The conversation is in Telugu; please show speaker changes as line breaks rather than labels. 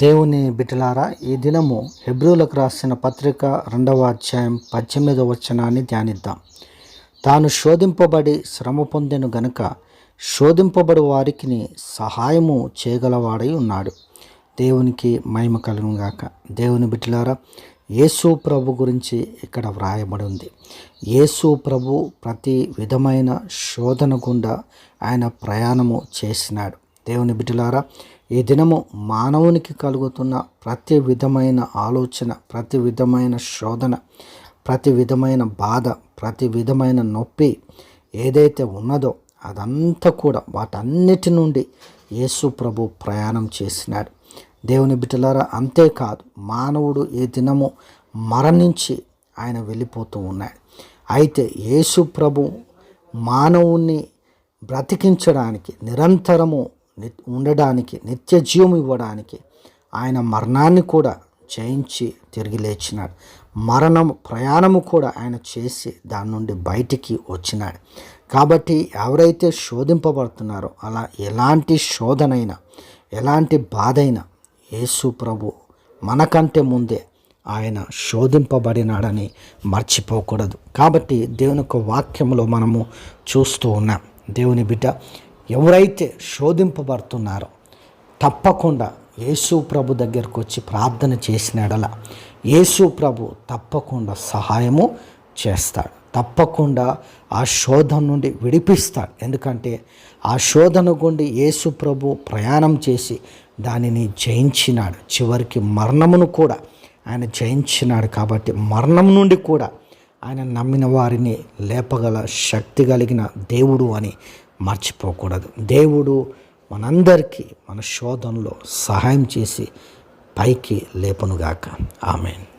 దేవుని బిడ్డలారా ఈ దినము హెబ్రూలకు రాసిన పత్రిక రెండవ అధ్యాయం పద్దెనిమిదవ వచనాన్ని ధ్యానిద్దాం. తాను శోధింపబడి శ్రమ పొందెను గనుక శోధింపబడి వారికి సహాయము చేయగలవాడై ఉన్నాడు. దేవునికి మహిమ కలుగుగాక దేవుని బిడ్డలారా యేసు ప్రభు గురించి ఇక్కడ వ్రాయబడి ఉంది. యేసు ప్రభు ప్రతి విధమైన శోధన గుండా ఆయన ప్రయాణము చేసినాడు. దేవుని బిడ్డలారా ఈ దినము మానవునికి కలుగుతున్న ప్రతి విధమైన ఆలోచన ప్రతి విధమైన శోధన ప్రతి విధమైన బాధ ప్రతి విధమైన నొప్పి ఏదైతే ఉన్నదో అదంతా కూడా వాటన్నిటి నుండి యేసు ప్రభు ప్రయాణం చేసినాడు. దేవుని బిడ్డలారా అంతేకాదు మానవుడు ఈ దినము మరణించి ఆయన వెళ్ళిపోతూ ఉన్నాడు. అయితే యేసు ప్రభు మానవుణ్ణి బ్రతికించడానికి నిరంతరము ఉండడానికి నిత్య జీవం ఇవ్వడానికి ఆయన మరణాన్ని కూడా జయించి తిరిగి లేచినాడు. మరణం ప్రయాణము కూడా ఆయన చేసి దాని నుండి బయటికి వచ్చినాడు. కాబట్టి ఎవరైతే శోధింపబడుతున్నారో అలా ఎలాంటి శోధనైనా ఎలాంటి బాధైనా యేసు ప్రభు మనకంటే ముందే ఆయన శోధింపబడినాడని మర్చిపోకూడదు. కాబట్టి దేవుని యొక్క వాక్యంలో మనము చూస్తూ ఉన్నాం. దేవుని బిడ్డ ఎవరైతే శోధింపబడుతున్నారో తప్పకుండా యేసు ప్రభు దగ్గరకు వచ్చి ప్రార్థన చేసినడల యేసు ప్రభు తప్పకుండా సహాయము చేస్తాడు. తప్పకుండా ఆ శోధన నుండి విడిపిస్తాడు. ఎందుకంటే ఆ శోధన గుండి యేసు ప్రభు ప్రయాణం చేసి దానిని జయించినాడు. చివరికి మరణమును కూడా ఆయన జయించినాడు కాబట్టి మరణం నుండి కూడా ఆయన నమ్మిన వారిని లేపగల శక్తి కలిగిన దేవుడు అని మర్చిపోకూడదు. దేవుడు మనందరికీ మన శోధనలో సహాయం చేసి పైకి లేపనుగాక. ఆమెన్.